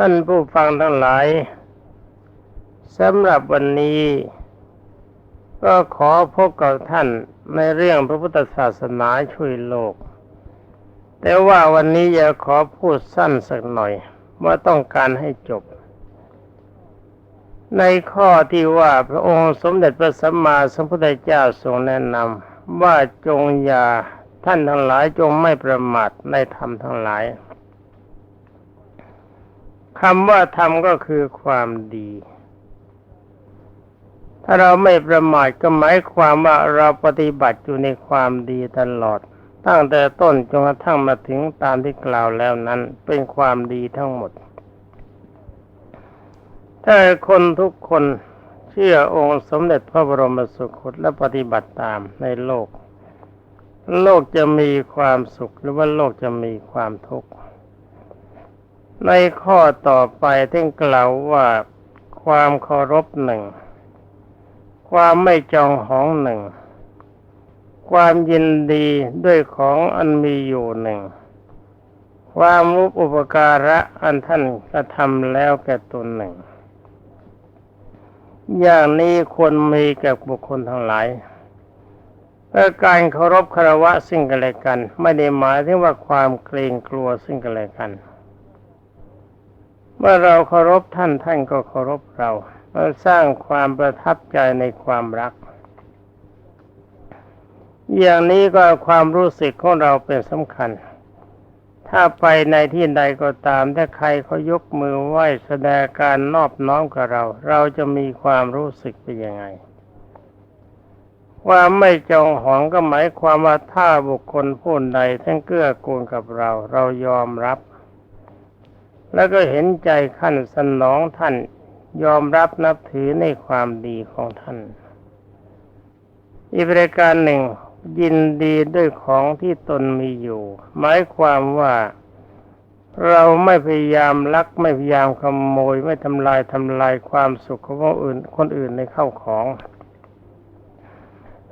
ท่านผู้ฟังทั้งหลายสำหรับวันนี้ ก็ขอพบกับท่านในเรื่องพระพุทธศาสนาช่วยโลก แต่ว่าวันนี้จะขอพูดสั้นสักหน่อยว่าต้องการให้จบ ในข้อที่ว่าพระองค์สมเด็จพระสัมมาสัมพุทธเจ้าทรงแนะนำว่าจงอย่าท่านทั้งหลายจงไม่ประมาทในธรรมทั้งหลาย คำว่าธรรมก็คือความดี ถ้าเราไม่ประมาทก็หมายความว่าเราปฏิบัติอยู่ในความดีตลอด ตั้งแต่ต้นจนกระทั่งมาถึงตามที่กล่าวแล้วนั้นเป็นความดีทั้งหมด ถ้าคนทุกคนเชื่อองค์สมเด็จพระบรมสุคตและปฏิบัติตามในโลก โลกจะมีความสุขหรือว่าโลกจะมีความทุกข์ ในข้อต่อไปท่านกล่าวว่าความเคารพหนึ่ง ความไม่จองหองหนึ่ง ความยินดีด้วยของอันมีอยู่หนึ่ง ความมุปอุปการะอันท่านกระทำแล้วแก่ตนหนึ่ง อย่างนี้ควรมีแก่บุคคลทั้งหลายเพื่อการเคารพคารวะซึ่งกันและกัน ไม่ได้หมายถึงว่าความเกรงกลัวซึ่งกันและกัน เมื่อเราเคารพท่านท่านก็เคารพเราเราสร้างความประทับใจในความรัก อย่างนี้ก็ความรู้สึกของเราเป็นสำคัญ ถ้าไปในที่ใดก็ตาม ถ้าใครเขายกมือไหว้แสดงการนอบน้อมกับเรา เราจะมีความรู้สึกเป็นยังไงว่าไม่จองหองก็หมายความว่าถ้าบุคคลผู้ใดท่านเกื้อกูลกับเรา เรายอมรับ แล้วก็เห็นใจขั้นสนองท่าน ยอมรับนับถือในความดีของท่าน อีกประการหนึ่ง ยินดีด้วยของที่ตนมีอยู่ หมายความว่าเราไม่พยายามลักไม่พยายามขโมย ไม่ทำลายทำลายความสุขของคนอื่นคนอื่นในเข้าของ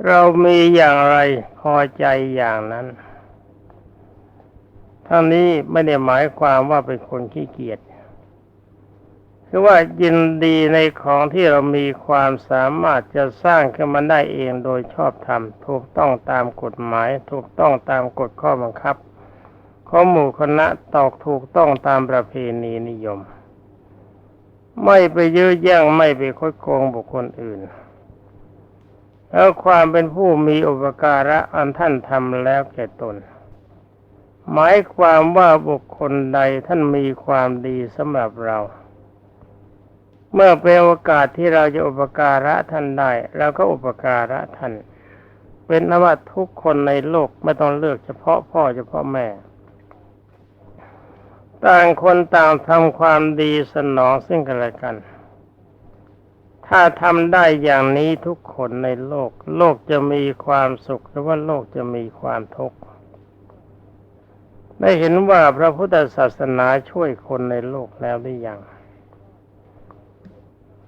เรามีอย่างไรพอใจอย่างนั้น ทั้งนี้ไม่ได้หมายความว่าเป็นคนขี้เกียจคือว่ายินดีในของที่เรามีความสามารถจะสร้างขึ้นมาได้เองโดยชอบธรรมถูกต้องตามกฎหมาย ถูกต้องตามกฎข้อบังคับข้อหมู่คณะตอกถูกต้องตามประเพณีนิยม ไม่ไปยื้อแย่งไม่ไปคดโกงบุคคลอื่นแล้วความเป็นผู้มีอุปการะอันท่านทำแล้วแก่ตน หมายความว่าบุคคลใดท่านมีความดีสำหรับเรา เมื่อเป็นโอกาสที่เราจะอุปการะท่านได้เราก็อุปการะท่านเป็นนว่าทุกคนในโลกไม่ต้องเลือกเฉพาะพ่อเฉพาะแม่ ต่างคนต่างทำความดีสนองซึ่งกันและกัน ถ้าทำได้อย่างนี้ทุกคนในโลก โลกจะมีความสุขหรือว่าโลกจะมีความทุกข์ ได้เห็นว่าพระพุทธศาสนาช่วยคนในโลกแล้วหรือยัง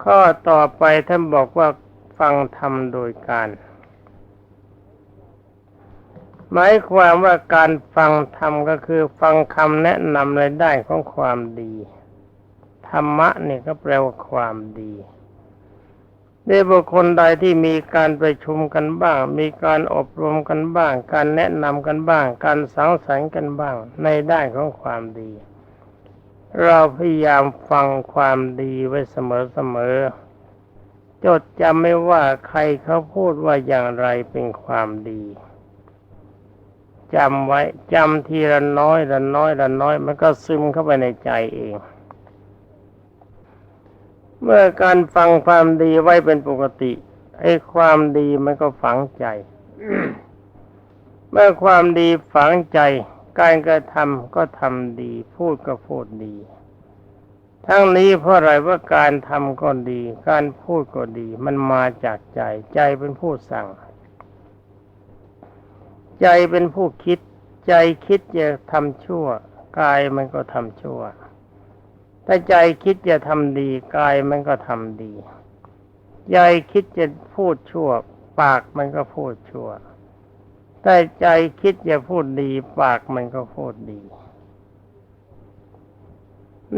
ข้อต่อไปท่านบอกว่าฟังธรรมโดยการ หมายความว่าการฟังธรรมก็คือฟังคำแนะนำในด้านของความดี ธรรมะนี่ก็แปลว่าความดี ในบุคคลใดที่มีการประชุมกันบ้าง มีการอบรมกันบ้าง การแนะนำกันบ้าง การสังสรรค์กันบ้าง ในด้านของความดี เราพยายามฟังความดีไว้เสมอๆจดจำไม่ว่าใครเขาพูดว่าอย่างไรเป็นความดีจำไว้จำทีละน้อยละน้อยละน้อย มันก็ซึมเข้าไปในใจเอง เมื่อการฟังความดีไว้เป็นปกติไอ้ความดีมันก็ฝังใจ เมื่อความดีฝังใจ การกระทำก็ทำดี พูดก็พูดดี ทั้งนี้เพราะอะไรว่าการทำก็ดี การพูดก็ดี มันมาจากใจ ใจเป็นผู้สั่ง ใจเป็นผู้คิด ใจคิดจะทำชั่ว กายมันก็ทำชั่ว ถ้าใจคิดจะทำดีกายมันก็ทำดีใจคิดจะพูดชั่ว ปากมันก็พูดชั่วถ้าใจคิดจะพูดดี ปากมันก็พูดดี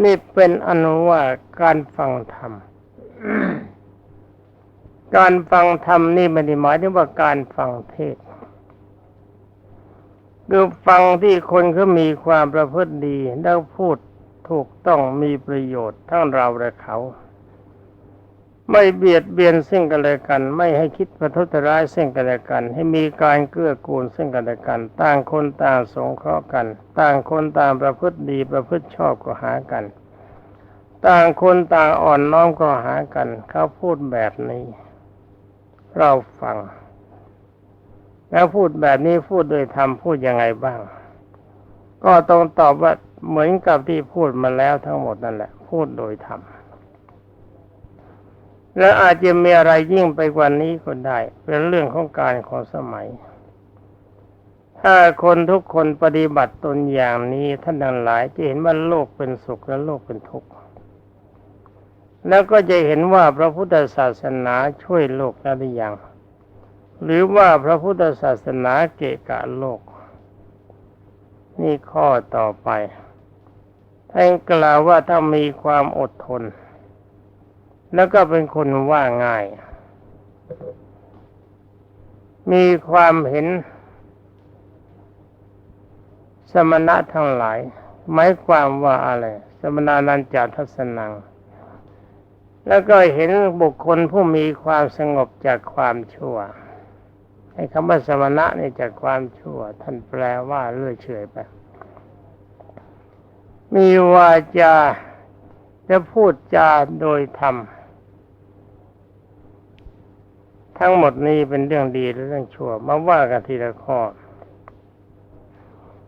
นี่เป็นอนุว่าการฟังธรรมการฟังธรรมนี่ไม่ได้หมายถึงว่าการฟังเทศคือฟังที่คนเขามีความประพฤติดีแล้วพูด ถูกต้องมีประโยชน์ทั้งเราและเขา ไม่เบียดเบียนซึ่งกันและกัน ไม่ให้คิดประทุษร้ายซึ่งกันและกัน ให้มีการเกื้อกูลซึ่งกันและกัน ต่างคนต่างสงเคราะห์กัน ต่างคนต่างประพฤติดีประพฤติชอบก็หากัน ต่างคนต่างอ่อนน้อมก็หากัน เขาพูดแบบนี้ เราฟัง แล้วพูดแบบนี้พูดโดยธรรมพูดยังไงบ้างก็ต้องตอบว่า เหมือนกับที่พูดมาแล้วทั้งหมดนั่นแหละ พูดโดยธรรมและอาจจะมีอะไรยิ่งไปกว่านี้ก็ได้ เป็นเรื่องของการของสมัย ถ้าคนทุกคนปฏิบัติตนอย่างนี้ท่านทั้งหลายจะเห็นว่าโลกเป็นสุขและโลกเป็นทุกข์แล้วก็จะเห็นว่าพระพุทธศาสนาช่วยโลกแล้หรือยังหรือว่าพระพุทธศาสนาเกะกะโลก นี่ข้อต่อไป ท่านกล่าวว่าถ้ามีความอดทน แล้วก็เป็นคนว่าง่าย มีความเห็น สมณะทั้งหลาย หมายความว่าอะไร สมณานันจาทัศนัง แล้วก็เห็นบุคคลผู้มีความสงบจากความชั่วให้คำว่าสมณะนี่จากความชั่ว ท่านแปลว่าเลื่อยเฉยไป มีวาจาจะพูดจาโดยธรรม ทั้งหมดนี้เป็นเรื่องดีหรือเรื่องชั่ว มาว่ากันทีละข้อ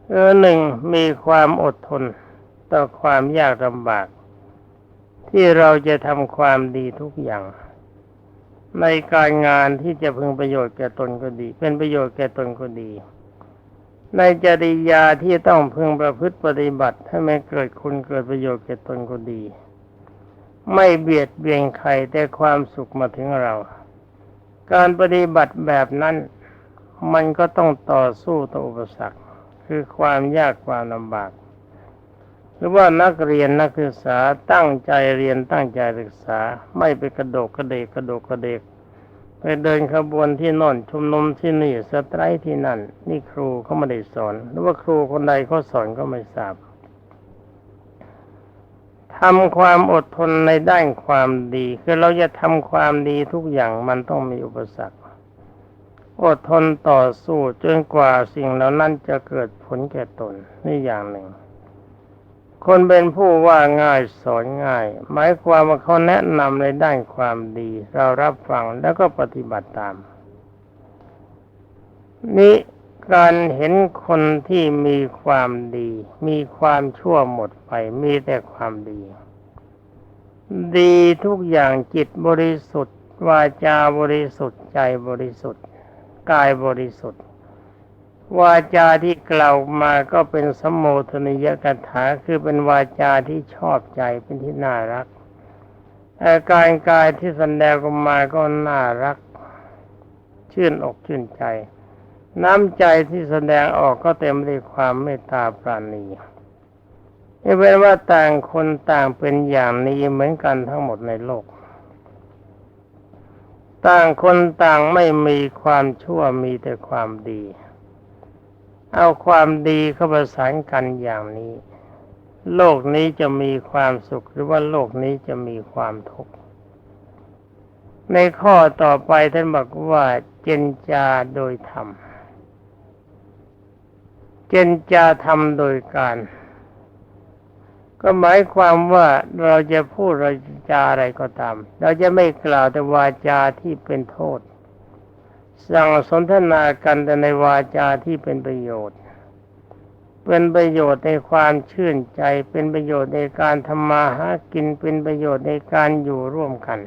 เออหนึ่งมีความอดทนต่อความยากลำบาก ที่เราจะทำความดีทุกอย่าง ในการงานที่จะพึงประโยชน์แก่ตนก็ดี เป็นประโยชน์แก่ตนก็ดี ในจริยาที่ต้องพึงประพฤติปฏิบัติให้มันเกิดคุณเกิดประโยชน์แก่ตนก็ดี ไม่เบียดเบียนใครแต่ความสุขมาถึงเรา การปฏิบัติแบบนั้น มันก็ต้องต่อสู้ต่ออุปสรรค คือความยากความลำบาก หรือว่านักเรียนนักศึกษาตั้งใจเรียนตั้งใจศึกษา ไม่ไปกระโดกกระเดกกระโดกกระเดก ไปเดินขบวนที่น่นชุมนุมที่นี่สไตรที่นั่น นี่ครูเขาไม่ได้สอน หรือว่าครูคนใดเขาสอนก็ไม่ทราบทำความอดทนในด้านความดี คือเราจะทำความดีทุกอย่างมันต้องมีอุปสรรค อดทนต่อสู้จนกว่าสิ่งเหล่านั้นจะเกิดผลแก่ตนนี่อย่างหนึ่ง คนเป็นผู้ว่าง่ายสอนง่าย หมายความว่าเขาแนะนำในด้านความดี เรารับฟังแล้วก็ปฏิบัติตาม นี่การเห็นคนที่มีความดี มีความชั่วหมดไป มีแต่ความดี ดีทุกอย่างจิตบริสุทธิ์ วาจาบริสุทธิ์ใจบริสุทธิ์ กายบริสุทธิ์ วาจาที่กล่าวมาก็เป็นสมโภชนิยกถาคือเป็นวาจาที่ชอบใจเป็นที่น่ารักอาการกายที่แสดงออกมาก็น่ารัก ชื่นอกชื่นใจ น้ำใจที่แสดงออกก็เต็มด้วยความเมตตาปราณีนี่เป็นว่าต่างคนต่างเป็นอย่างนี้เหมือนกันทั้งหมดในโลก ต่างคนต่างไม่มีความชั่วมีแต่ความดี เอาความดีเข้าประสานกันอย่างนี้ โลกนี้จะมีความสุขหรือว่าโลกนี้จะมีความทุกข์ในข้อต่อไปท่านบอกว่าเจนจาโดยธรรม เจนจาธรรมโดยการ ก็หมายความว่าเราจะพูดเราจาอะไรก็ตาม เราจะไม่กล่าวแต่วาจาที่เป็นโทษ สั่งสนทนากันแต่ในวาจาที่เป็นประโยชน์ เป็นประโยชน์ในความชื่นใจ เป็นประโยชน์ในการทำมาหากิน เป็นประโยชน์ในการอยู่ร่วมกัน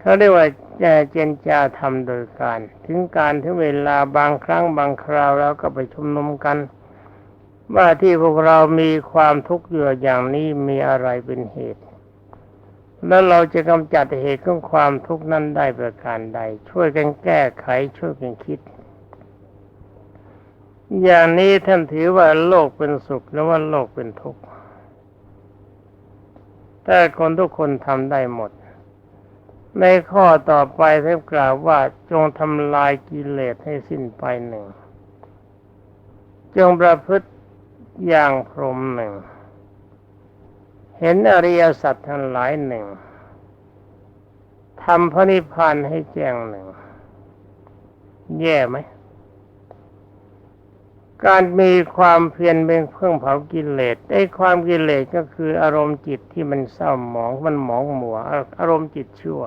เขาเรียกว่าเจนจาทำโดยการ ถึงการถึงเวลาบางครั้งบางคราวเราก็ไปชุมนุมกัน ว่าที่พวกเรามีความทุกข์อยู่อย่างนี้มีอะไรเป็นเหตุ แล้วเราจะกำจัดเหตุของความทุกข์นั้นได้ประการใด ช่วยกันแก้ไขช่วยกันคิด อย่างนี้ท่านถือว่าโลกเป็นสุขหรือว่าโลกเป็นทุกข์แต่คนทุกคนทำได้หมด ในข้อต่อไปท่านกล่าวว่าจงทำลายกิเลสให้สิ้นไปหนึ่ง จงประพฤติอย่างพรหมหนึ่ง เห็นอริยสัจทั้งหลายหนึ่งทำพระนิพพานให้แจ้งหนึ่ง แย่ไหม การมีความเพียรเป็นเครื่องเผากิเลสไอ้ความกิเลสก็คืออารมณ์จิตที่มันเศร้าหมองมันหมองหมัวอารมณ์จิตชั่ว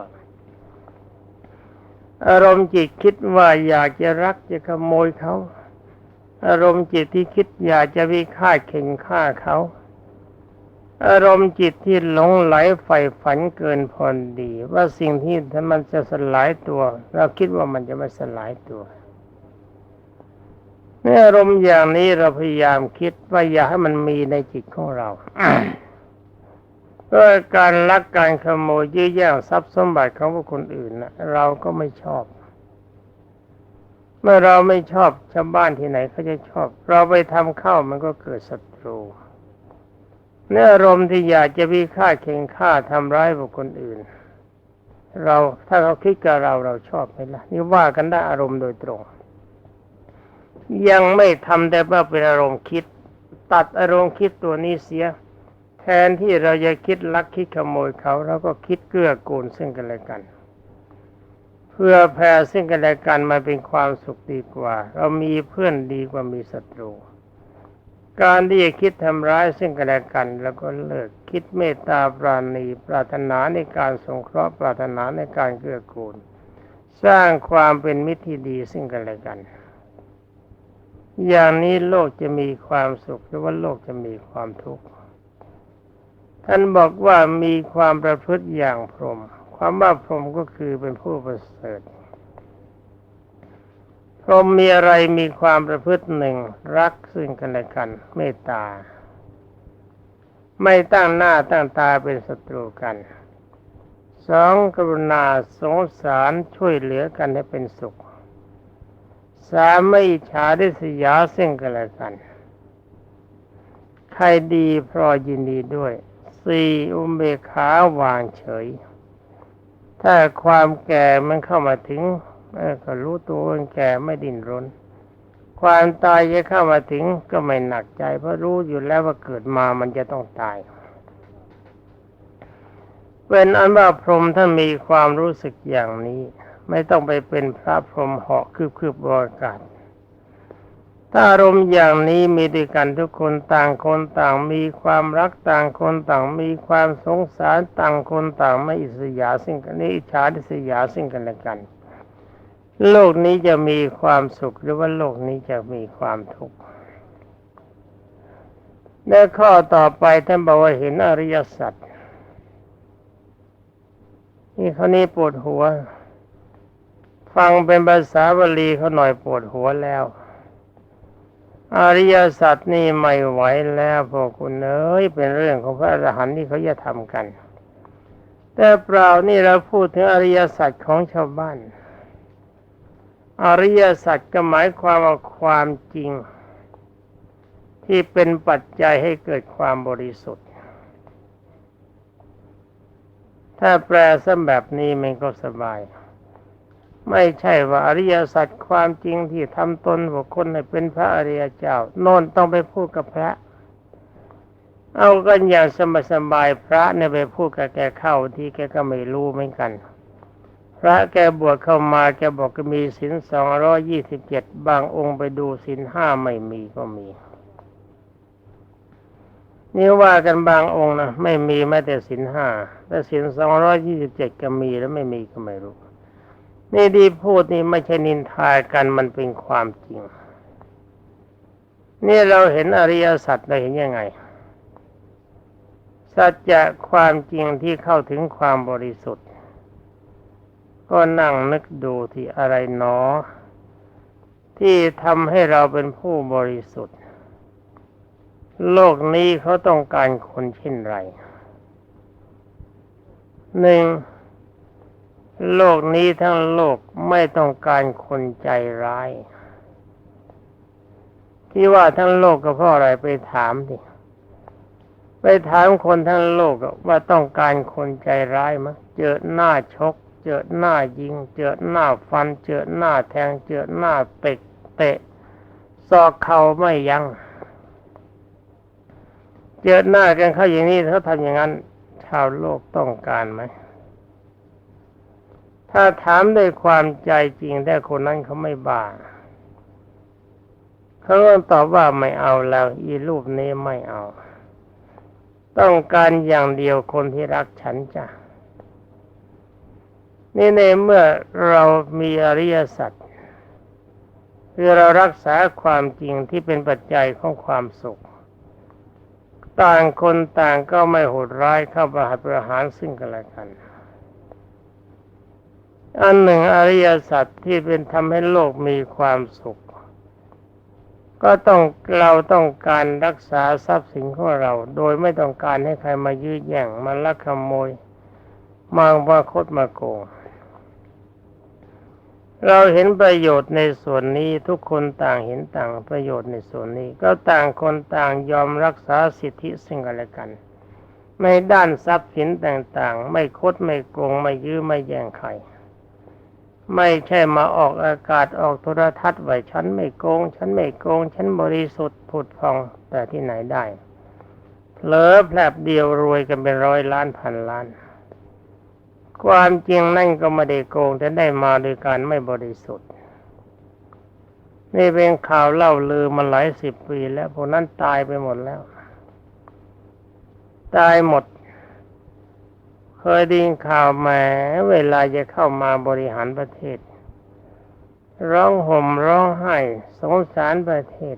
อารมณ์จิตคิดว่าอยากจะรักจะขโมยเขา อารมณ์จิตที่คิดอยากจะวิฆาตเข่งฆ่าเขา อารมณ์จิตที่หลงไหลใฝ่ฝันเกินพอดี ว่าสิ่งที่ถ้ามันจะสลายตัว เราคิดว่ามันจะไม่สลายตัวในอารมณ์อย่างนี้เราพยายามคิดว่าอย่าให้มันมีในจิตของเราเพราะการลักการขโมยยื้อแย่งทรัพย์สมบัติของคคลอื่นนะเราก็ไม่ชอบ เมื่อเราไม่ชอบชาวบ้านที่ไหนเขาจะชอบ เราไปทำเข้ามันก็เกิดศัตรู เนื้ออารมณ์ที่อยากจะวิฆาเข่งฆ่าทำร้ายบุคคลอื่น เราถ้าเขาคิดกับเราเราชอบไหมล่ะนี่ว่ากันได้อารมณ์โดยตรง ยังไม่ทำแต่ว่าเป็นอารมณ์คิด ตัดอารมณ์คิดตัวนี้เสีย แทนที่เราจะคิดลักคิดขโมยเขาเราก็คิดเกื้อกูลซึ่งกันและกันเพื่อแผ่ซึ่งกันและกันมาเป็นความสุขดีกว่า เรามีเพื่อนดีกว่ามีศัตรู การที่จะคิดทำร้ายซึ่งกันและกัน แล้วก็เลิกคิดเมตตาปราณีปรารถนาในการสงเคราะห์ปรารถนาในการเกื้อกูล สร้างความเป็นมิตรที่ดีซึ่งกันและกัน อย่างนี้โลกจะมีความสุขหรือว่าโลกจะมีความทุกข์ท่านบอกว่ามีความประพฤติอย่างพรหมความว่าพรหมก็คือเป็นผู้ประเสริฐ พรหมมีอะไรมีความประพฤติหนึ่งรักซึ่งกันและกัน เมตตา ไม่ตั้งหน้าตั้งตาเป็นศัตรูกันสองกรุณาสงสารช่วยเหลือกันให้เป็นสุขสามไม่อิจฉาได้สยาซึ่งกันและกัน ใครดีพราะยินดีด้วยสี่อุเบกขาวางเฉย ถ้าความแก่มันเข้ามาถึง เออก็รู้ตัวว่าแก่ไม่ดิ้นรน ความตายจะเข้ามาถึงก็ไม่หนักใจ เพราะรู้อยู่แล้วว่าเกิดมามันจะต้องตายเป็นอันว่าพรหมถ้ามีความรู้สึกอย่างนี้ ไม่ต้องไปเป็นพระพรหมเหาะคืบคืบบรากาศถ้าอารมณ์อย่างนี้มีด้วยกันทุกคนต่างคนต่างมีความรักต่างคนต่างมีความสงสารต่างคนต่างไม่อิสยาซึ่งกันนี้อิจฉาดิสยาซึ่งกันและกัน โลกนี้จะมีความสุขหรือว่าโลกนี้จะมีความทุกข์ในข้อต่อไปท่านบอกว่าเห็นอริยสัจนี่เขานี้ปวดหัว ฟังเป็นภาษาบาลีเขาหน่อยปวดหัวแล้ว อริยสัจนี่ไม่ไหวแล้วพวกคุณเอ้ยเป็นเรื่องของพระอรหันต์ที่เขาจะทำกัน แต่เปล่านี่เราพูดถึงอริยสัจของชาวบ้าน อริยสัจก็หมายความว่าความจริง ที่เป็นปัจจัยให้เกิดความบริสุทธิ์ ถ้าแปลซะแบบนี้มันก็สบาย ไม่ใช่ว่าอริยสัจความจริงที่ทำตนบุคคลให้เป็นพระอริยเจ้าโน่นต้องไปพูดกับพระ เอากันอย่างสบายๆพระเนี่ยไปพูดกับแกเข้าที่แกก็ไม่รู้เหมือนกัน ระแกบวชเข้ามาแกบอกก็มีศีลสองร้อยี่สิบเจ็ดบางองค์ไปดูศีลห้าไม่มีก็มีนี่ว่ากันบางองค์นะไม่มีแม้แต่ศีลห้าแต่ศีลสองร้อยี่สิบเจ็ดก็มีแล้วไม่มีก็ไม่รู้ นี่ดีพูดนี่ไม่ใช่นินทากันมันเป็นความจริง นี่เราเห็นอริยสัจเราเห็นยังไงสัจจะความจริงที่เข้าถึงความบริสุทธิ์ ก็นั่งนึกดูที่อะไรหนอ ที่ทำให้เราเป็นผู้บริสุทธิ์ โลกนี้เขาต้องการคนเช่นไรหนึ่งโลกนี้ทั้งโลกไม่ต้องการคนใจร้าย ที่ว่าทั้งโลกก็เพราะอะไรไปถามดิไปถามคนทั้งโลกว่าต้องการคนใจร้ายมั้ยเจอหน้าชก เจอหน้ายิง เจอหน้าฟัน เจอหน้าแทง เจอหน้าเตะเตะซอกเข่าไม่ยัง้งเจอหน้ากันเข้าอย่างนี้เขาทำอย่างนั้น ชาวโลกต้องการไหมถ้าถามด้วยความใจจริงแต่คนนั้นเขาไม่บ้าเขาก็ตอบว่าไม่เอาแล้ว อีรูปนี้ไม่เอา ต้องการอย่างเดียวคนที่รักฉันจ้ะ นี่ในเมื่อเรามีอริยสัจคือเรารักษาความจริงที่เป็นปัจจัยของความสุข ต่างคนต่างก็ไม่โหดร้ายเข้าประหัตประหารซึ่งกันและกัน อันหนึ่งอริยสัจที่เป็นทำให้โลกมีความสุข ก็ต้องเราต้องการรักษาทรัพย์สินของเรา โดยไม่ต้องการให้ใครมายื้อแย่งมาลักขโมย มาว่าคดมาโกง เราเห็นประโยชน์ในส่วนนี้ทุกคนต่างเห็นต่างประโยชน์ในส่วนนี้ ก็ต่างคนต่างยอมรักษาสิทธิซึ่งกันและกันในด้านทรัพย์สินต่างๆ ไม่คดไม่โกงไม่ยื้อไม่แย่งใครไม่ใช่มาออกอากาศออกโทรทัศน์ไว้ฉันไม่โกง ฉันไม่โกง ฉันบริสุทธิ์ผุดพองแต่ที่ไหนได้เผลอแผลบเดียวรวยกันเป็นร้อยล้านพันล้าน ความจริงนั่นก็ไม่ได้โกงแต่ได้มาโดยการไม่บริสุทธิ์ นี่เป็นข่าวเล่าลือมาหลายสิบปีแล้วพวกนั้นตายไปหมดแล้ว ตายหมด เคยดยินข่าวแหมเวลาจะเข้ามาบริหารประเทศ ร้องห่มร้องไห้สงสารประเทศ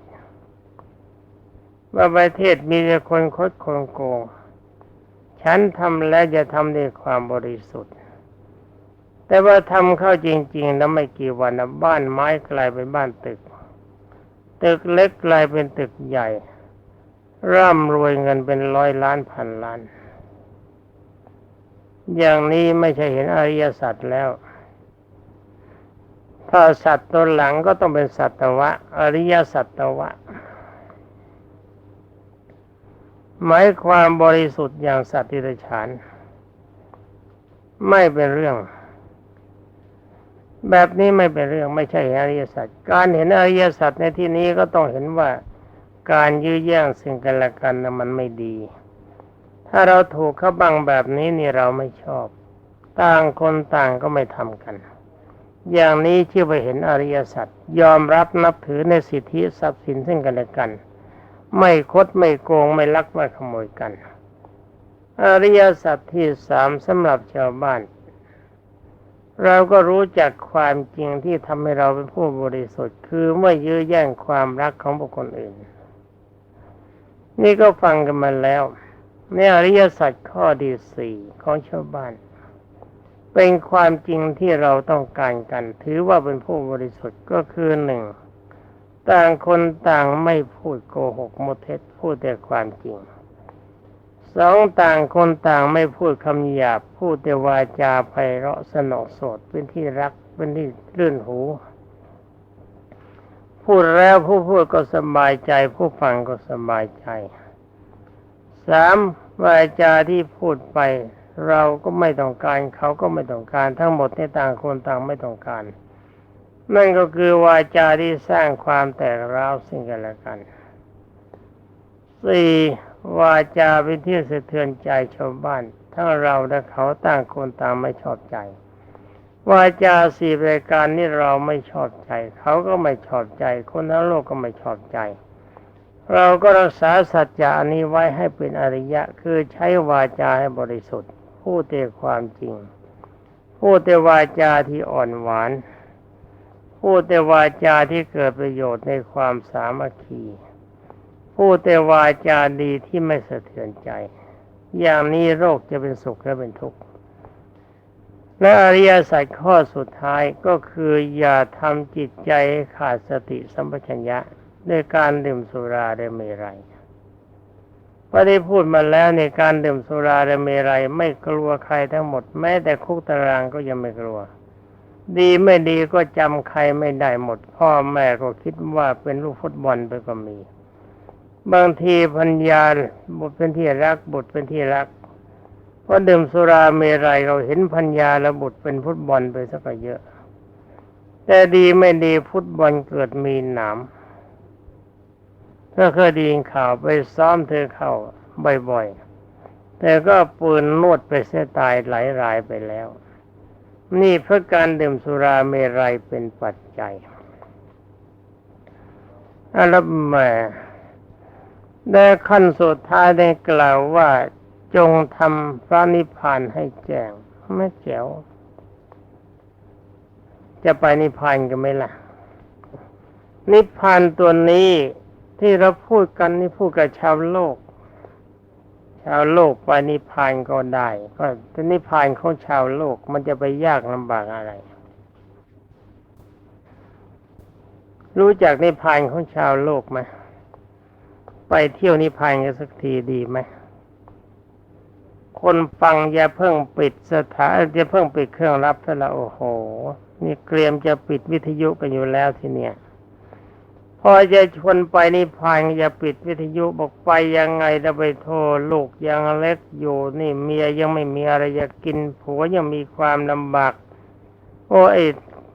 ว่าประเทศมีแต่คนคดคนโกง ฉันทำแล้วจะทำด้วยความบริสุทธิ์ แต่ว่าทำเข้าจริง ๆ แล้วไม่กี่วันนะบ้านไม้กลายเป็นบ้านตึก ตึกเล็กกลายเป็นตึกใหญ่ ร่ำรวยเงินเป็นร้อยล้านพันล้าน อย่างนี้ไม่ใช่เห็นอริยสัจแล้ว ถ้าสัตว์ตัวหลังก็ต้องเป็นสัตวะ อริยสัตวะ หมายความบริสุทธิ์อย่างสัตว์ที่ไรฉาน ไม่เป็นเรื่อง แบบนี้ไม่เป็นเรื่องไม่ใช่อริยสัจการเห็นอริยสัจในที่นี้ก็ต้องเห็นว่าการยื้อแย่งสิ่งกันและกันนะมันไม่ดี ถ้าเราถูกเขาบังแบบนี้นี่เราไม่ชอบ ต่างคนต่างก็ไม่ทำกัน อย่างนี้ชื่อว่าเห็นอริยสัจยอมรับนับถือในสิทธิทรัพย์สินซึ่งกันและกัน ไม่คดไม่โกงไม่ลักไม่ขโมยกัน อริยสัจที่สามสำหรับชาวบ้าน เราก็รู้จักความจริงที่ทำให้เราเป็นผู้บริสุทธิ์ คือไม่ยื้อแย่งความรักของบุคคลอื่น นี่ก็ฟังกันมาแล้วในอริยสัจข้อที่สี่ของชาวบ้าน เป็นความจริงที่เราต้องการกัน ถือว่าเป็นผู้บริสุทธิ์ก็คือหนึ่ง ต่างคนต่างไม่พูดโกหกมุเท็จพูดแต่ความจริง สองต่างคนต่างไม่พูดคำหยาบ พูดแต่วาจาไพเราะสนอสดเป็นที่รักเป็นที่รื่นหู พูดแล้วผู้พูดก็สบายใจ ผู้ฟังก็สบายใจสามวาจาที่พูดไปเราก็ไม่ต้องการ เขาก็ไม่ต้องการ ทั้งหมดในต่างคนต่างไม่ต้องการ นั่นก็คือวาจาที่สร้างความแตกร้าวซึ่งกันและกันสี่วาจาเป็นที่สะเทือนใจชาวบ้าน ทั้งเราและเขาต่างคนต่างไม่ชอบใจ วาจาสี่รายการนี้เราไม่ชอบใจ เขาก็ไม่ชอบใจ คนทั้งโลกก็ไม่ชอบใจ เราก็รักษาสัจจะนี้ไว้ให้เป็นอริยะ คือใช้วาจาให้บริสุทธิ์ พูดแต่ความจริง พูดแต่วาจาที่อ่อนหวาน พูดแต่วาจาที่เกิดประโยชน์ในความสามัคคี พูดแต่วาจาดีที่ไม่สะเทือนใจ อย่างนี้โรคจะเป็นสุขและเป็นทุกข์ และอริยสัจข้อสุดท้ายก็คืออย่าทำจิตใจใขาดสติสัมปชัญญะด้วยการดื่มสุราและเมรัยพอได้พูดมาแล้วในการดื่มสุราและเมรัยไม่กลัวใครทั้งหมดแม้แต่คุกตารางก็ยังไม่กลัว ดีไม่ดีก็จำใครไม่ได้หมด พ่อแม่ก็คิดว่าเป็นลูกฟุตบอลไปก็มี บางทีพัญญาบุตรเป็นที่รักบุตรเป็นที่รักเพราะดื่มสุราเมรัยเราเห็นพัญญาและบุตรเป็นฟุตบอลไปสักเยอะ แต่ดีไม่ดีฟุตบอลเกิดมีหนามถ้าเคยดีนข่าวไปซ้อมเธอเข้าบ่อยๆ แต่ก็ปืนนวดไปเสียตายหลายรายไปแล้ว นี่เพราะการดื่มสุราเมรัยเป็นปัจจัยอาแล้วแม่ได้ขั้นสุดท้ายได้กล่าวว่าจงทำพระนิพพานให้แจ้งไม่แจ๋วจะไปนิพพานกันไหมล่ะ นิพพานตัวนี้ที่เราพูดกันนี่พูดกับชาวโลก ชาวโลกไปนิพพานก็ได้ ก็แต่นิพพานของชาวโลกมันจะไปยากลำบากอะไร รู้จักนิพพานของชาวโลกไหมไปเที่ยวนิพพานกันสักทีดีไหมคนฟังอย่าเพิ่งปิดสถานอย่าเพิ่งปิดเครื่องรับซะละโอ้โห นี่เตรียมจะปิดวิทยุกันอยู่แล้วทีเนี้ย พอจะชวนไปนิพพานอย่าปิดวิทยุบอกไปยังไงจะไปโทรลูกยังเล็กอยู่นี่เมียยังไม่มีอะไรจะกินผัวยังมีความลำบาก โอ้ไอ้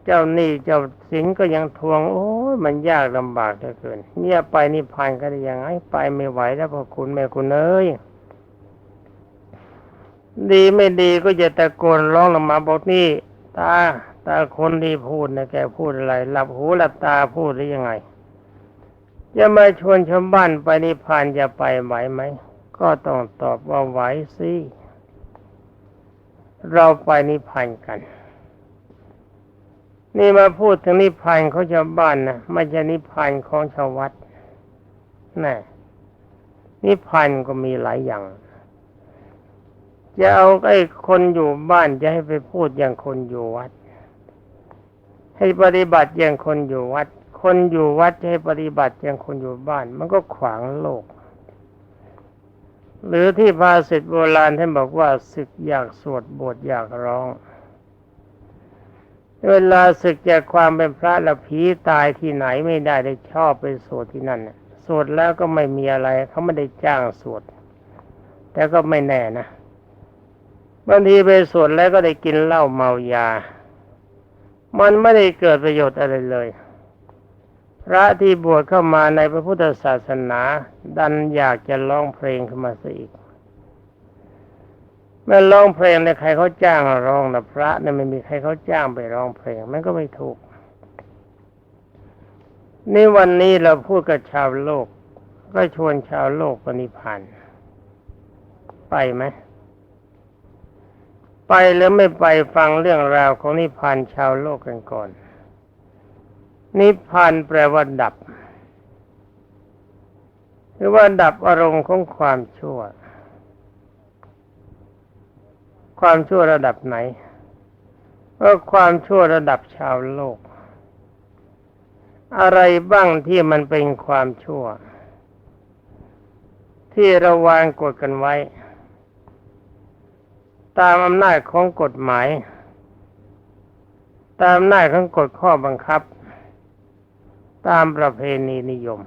เจ้านี้เจ้าสินก็ยังทวง โอ้ยมันยากลำบากเหลือเกินเนี่ยไปนิพพานก็ได้ยังไงไปไม่ไหวแล้วพ่อคุณแม่คุณเอ้ยดีไม่ดีก็จะตะโกนร้องลงมาบอกนี่ตาตาคนดีพูดนะแกพูดอะไรหลับหูหลับตาพูดหรือยังไง จะมาชวนชาวบ้านไปนิพพานจะไปไหวไหม ก็ต้องตอบว่าไหวสิเราไปนิพพานกัน นี่มาพูดถึงนิพพานของชาวบ้านนะไม่ใช่นิพพานของชาววัดน่นิพพานก็มีหลายอย่าง จะเอาไอ้คนอยู่บ้านจะให้ไปพูดอย่างคนอยู่วัด ให้ปฏิบัติอย่างคนอยู่วัด คนอยู่วัดจะให้ปฏิบัติอย่างคนอยู่บ้าน มันก็ขวางโลก หรือที่ภาษิตโบราณท่านบอกว่าศึกอยากสวดบทอยากร้อง เวลาศึกจากความเป็นพระล้วผีตายที่ไหนไม่ได้ได้ชอบไปสวดที่นั่นสวดแล้วก็ไม่มีอะไรเขาไม่ได้จ้างสวดแต่ก็ไม่แน่นะบางทีไปสวดแล้วก็ได้กินเหล้าเมายา มันไม่ได้เกิดประโยชน์อะไรเลย พระที่บวชเข้ามาในพระพุทธศาสนา ดันอยากจะร้องเพลงขึ้นมาซะอีกเมื่อร้องเพลงเนี่ยใครเขาจ้างร้องนะพระเนี่ยไม่มีใครเขาจ้างไปร้องเพลงมันก็ไม่ถูกนี่วันนี้เราพูดกับชาวโลก ก็ชวนชาวโลกปณิพันธ์ไปไหมไปหรือไม่ไปฟังเรื่องราวของนิพพานชาวโลกกันก่อน นิพพานแปลว่าดับ หรือว่าดับอารมณ์ของความชั่ว ความชั่วระดับไหนก็ความชั่วระดับชาวโลก อะไรบ้างที่มันเป็นความชั่ว ที่เราวางกฎกันไว้ ตามอำนาจของกฎหมาย ตามอำนาจของกฎข้อบังคับ ตามประเพณีนิยม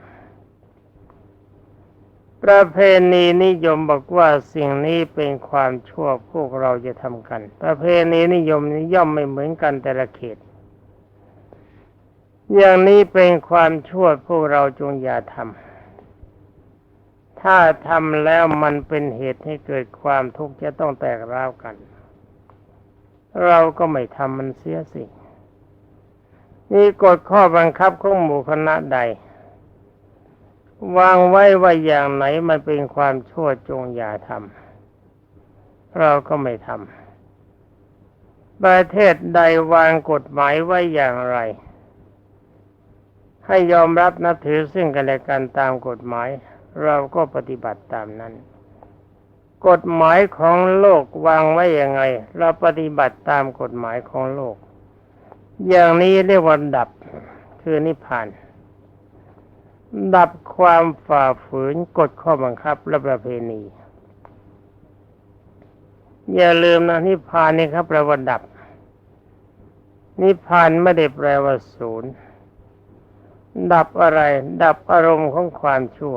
ประเพณีนิยมบอกว่าสิ่งนี้เป็นความชั่วพวกเราจะทำกัน ประเพณีนิยมนี้ย่อมไม่เหมือนกันแต่ละเขต อย่างนี้เป็นความชั่วพวกเราจงอย่าทำถ้าทำแล้วมันเป็นเหตุให้เกิดความทุกข์จะต้องแตกร้าวกัน เราก็ไม่ทำมันเสียสิ นี่กฎข้อบังคับของหมู่คณะใด วางไว้ว่าอย่างไหนมันเป็นความชั่วจงอย่าทำเราก็ไม่ทำประเทศใดวางกฎหมายไว้อย่างไร ให้ยอมรับนับถือซึ่งกันและกันตามกฎหมาย เราก็ปฏิบัติตามนั้นกฎหมายของโลกวางไว้อยังไง เราปฏิบัติตามกฎหมายของโลก อย่างนี้เรียกว่าดับคือนิพพาน ดับความฝ่าฝืนกฎข้อบังคับและประเพณี อย่าลืมนะนิพพานนี่ครับแปลว่าดับ นิพพานไม่ได้แปลว่าศูนย์ดับอะไร ดับอารมณ์ของความชั่ว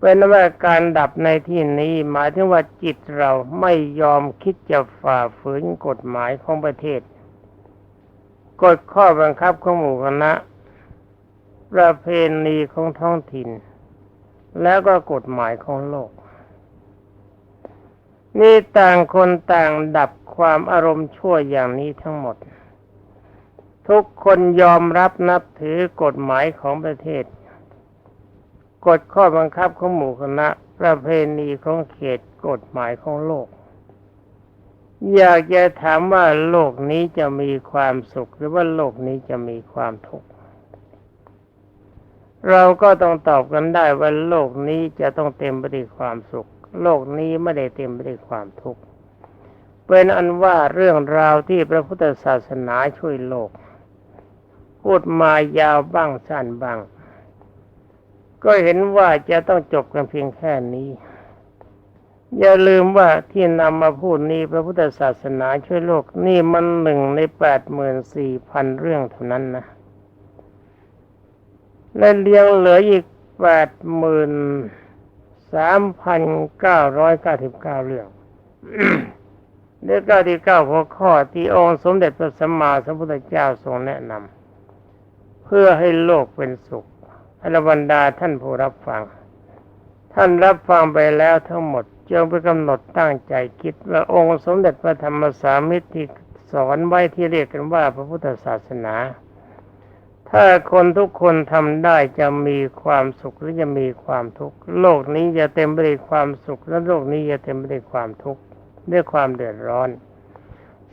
เป็นว่าการดับในที่นี้ หมายถึงว่าจิตเราไม่ยอมคิดจะฝ่าฝืนกฎหมายของประเทศ กฎข้อบังคับของหมู่คณะ ประเพณีของท้องถิ่น แล้วก็กฎหมายของโลก นี่ต่างคนต่างดับความอารมณ์ชั่วอย่างนี้ทั้งหมด ทุกคนยอมรับนับถือกฎหมายของประเทศกฎข้อบังคับของหมู่คณะ ประเพณีของเขตกฎหมายของโลก อยากจะถามว่าโลกนี้จะมีความสุข หรือว่าโลกนี้จะมีความทุกข์เราก็ต้องตอบกันได้ว่าโลกนี้จะต้องเต็มไปด้วยความสุข โลกนี้ไม่ได้เต็มไปด้วยความทุกข์เป็นอันว่าเรื่องราวที่พระพุทธศาสนาช่วยโลก พูดมายาวบ้างสั้นบ้าง ก็เห็นว่าจะต้องจบกันเพียงแค่นี้ อย่าลืมว่าที่นำมาพูดนี้พระพุทธศาสนาช่วยโลกนี่มันหนึ่งในแปดหมื่นสี่พันเรื่องเท่านั้นนะและเลี้ยงเหลืออีกแปดหมื่นสามพันเก้าร้อยเก้าสิบเก้าเรื่องเรื่องเก้าที่เก้าหัวข้อที่องค์สมเด็จพระสัมมาสัมพุทธเจ้าทรงแนะนำเพื่อให้โลกเป็นสุขอรบรรดาท่านผู้รับฟัง ท่านรับฟังไปแล้วทั้งหมด จงไปกำหนดตั้งใจคิดว่าองค์สมเด็จพระธรรมสามิตรที่สอนไว้ที่เรียกกันว่าพระพุทธศาสนา ถ้าคนทุกคนทำได้จะมีความสุขหรือจะมีความทุกข์โลกนี้จะเต็มไปด้วยความสุขและโลกนี้จะเต็มไปด้วยความทุกข์ด้วยความเดือดร้อน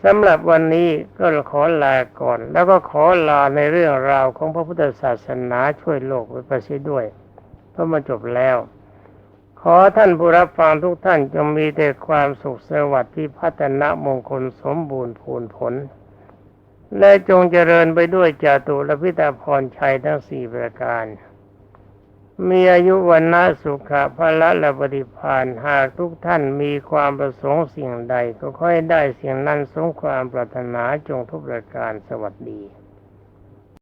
สำหรับวันนี้ก็ขอลาก่อน แล้วก็ขอลาในเรื่องราวของพระพุทธศาสนาช่วยโลกไว้ประสิด้วยเพราะมาจบแล้ว ขอท่านผู้รับฟังทุกท่านจงมีแต่ความสุขสวัสดิ์ที่พัฒนามงคลสมบูรณ์พูนผล และจงเจริญไปด้วยจาตุรพิตาพรชัยทั้งสี่ประการ มีอายุวันนะสุขะพละและปฏิพานหากทุกท่านมีความประสงค์สิ่งใดก็ค่อยได้สิ่งนั้นสมความปรารถนาจงทุกประการสวัสดี